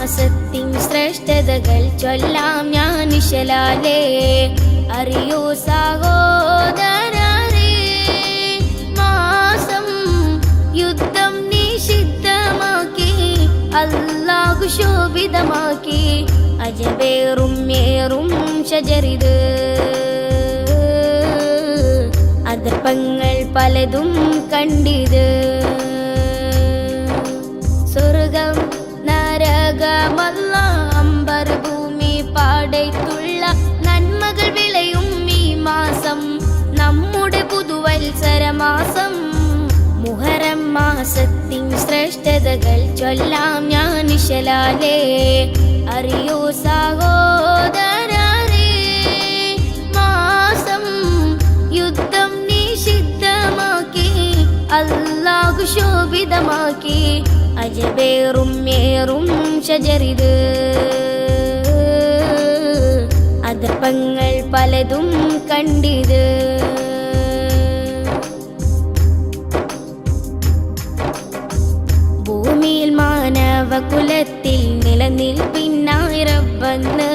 മാസത്തിൻ ശ്രേഷ്ഠതകൾ ചൊല്ലാം ഞാൻ നിശലാലേ അറിയൂ സഹോദരേ മാസം യുദ്ധം നിഷിദ്ധമാക്കി അല്ലാഹു ശോഭിതമാക്കി. അജബേറും മേറും ശജരിത്. അതർപ്പങ്ങൾ പലതും കണ്ടിത്. മാസം മുഹറം മാസത്തിൻ ശ്രേഷ്ഠതകൾ ചൊല്ലാം ഞാൻ നിശലാലേ അറിയൂ സഹോദരേ മാസം യുദ്ധം നിഷിദ്ധമാക്കി അല്ലാഹു ശോഭിതമാക്കി. അജബേറും മേറും ശജരിത്. അതപ്പങ്ങൾ പലതും കണ്ടിത്. മാനവ കുലത്തിൽ നിലനിൽപ്പിന്നായി റബ്ബന്ന്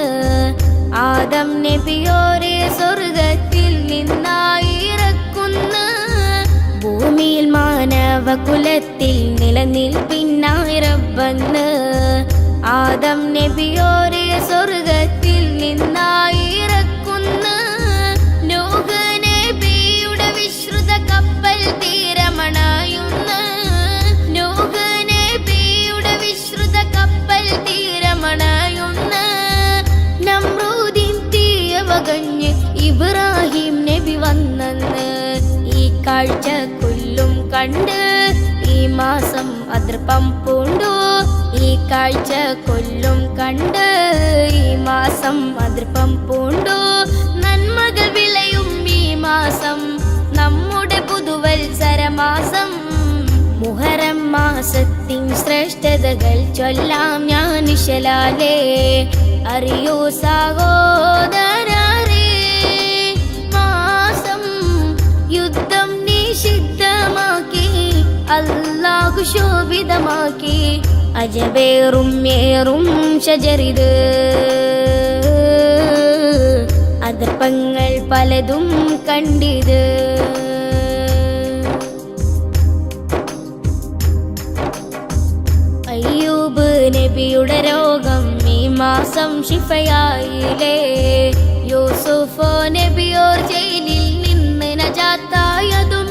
ആദം നബിയോരെ സ്വർഗത്തിൽ നിന്നായി ഇറക്കുന്ന ഭൂമിയിൽ മാനവകുലത്തിൽ കുലത്തിൽ നിലനിൽപ്പിന്നായി റബ്ബന്ന് ആദം നബിയോരെ സ്വർഗത്തിൽ നിന്നായി ഇറക്കുന്ന ലോക നബിയുടെ വിശ്രുത കപ്പൽ തീരമണയുന്ന തീയവകഞ്ഞ് ഇബ്രാഹിം നബി വന്നെന്ന് ഈ കാഴ്ച കൊല്ലും കണ്ട് ഈ മാസം അതൃപ്പം പൂണ്ടു. ഈ കാഴ്ച കൊല്ലും കണ്ട് ഈ മാസം അതൃപ്പം പൂണ്ടു. നന്മകൾ വിളയും ഈ മാസം നമ്മുടെ പുതുവത്സര മാസം. മുഹറം മാസത്തിൻ ശ്രേഷ്ഠതകൾ ചൊല്ലാം ഞാൻ നിശലാലേ അറിയോ സഹോദരരേ അല്ലാഹു ശോഭിതമാക്കി. അജബേറും മേറും ഷജറിത് അതർപ്പങ്ങൾ പലതും കണ്ടിത്. അയ്യൂബ് നബിയുടെ രോഗം ഈ മാസം ശിഫയായില്ലേ? യൂസുഫോ നബിയോർ ജയിലിൽ നിന്ന് നജാത്തായതുമില്ലേ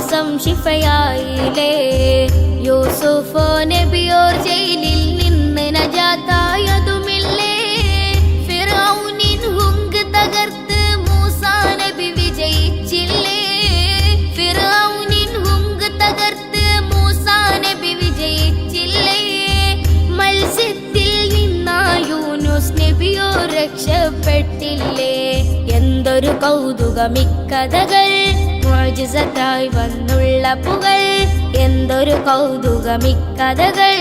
മാസം ശിഫയായില്ലേ? യൂസുഫോ നബിയോർ ജയിലിൽ നിന്ന് നജാത്തായതുമില്ലേ? ഫിറൗനിൻ ഹുങ്ക് തകർത്ത് മൂസാ നബി വിജയിച്ചില്ലേ? ഫിറൗനിൻ ഹുങ്ക് തകർത്ത് മൂസാ നബി വിജയിച്ചില്ലേ? മത്സ്യത്തിൽ നിന്നാ യൂനുസ് നബിയോ രക്ഷപ്പെട്ടില്ലേ? എന്തൊരു കൗതുകമിക്കഥകൾ. മോജിസത്തായി വന്നുള്ള പുകൾ. എന്തൊരു കൗതുകമിക്കഥകൾ.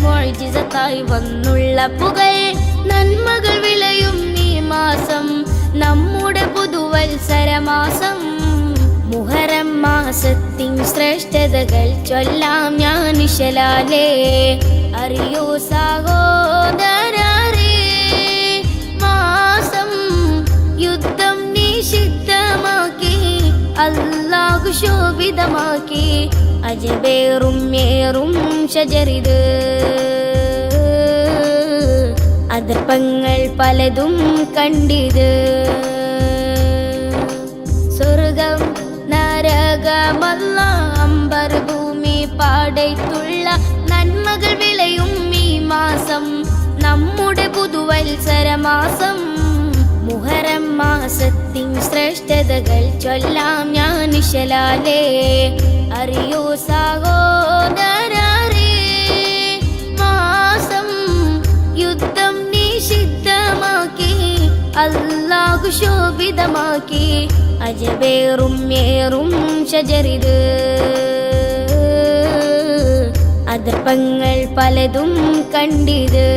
മോജിസത്തായി വന്നുള്ള പുകൾ. നന്മകൾ വിളയും ഈ മാസം. നമ്മുടെ പുതുവത്സര മാസം മുഹറം മാസത്തിൻ ശ്രേഷ്ഠതകൾ ചൊല്ലാം ഞാൻ നിശലാലേ അറിയോ സഹോദരരേ അല്ലാഹു ശോഭിതമാക്കി അജബേറും മേറും ഷജറിത് അതർപ്പങ്ങൾ പലതും കണ്ടിത്. സ്വർഗം നരകമല്ല അമ്പർ ഭൂമി പാടത്തുള്ള നന്മകൾ വിളയും ഈ മാസം. നമ്മുടെ പുതുവത്സര മാസം മുഹരം മാസത്തിൻ ശ്രേഷ്ഠതകൾ ചൊല്ലാം ഞാൻ നിശലാലേ അറിയൂ സഹോദരരേ മാസം യുദ്ധം നിഷിദ്ധമാക്കി അല്ലാഹു ശോഭിതമാക്കി. അജബേറും ഏറും ശജരിത്. അതർപ്പങ്ങൾ പലതും കണ്ടിത്.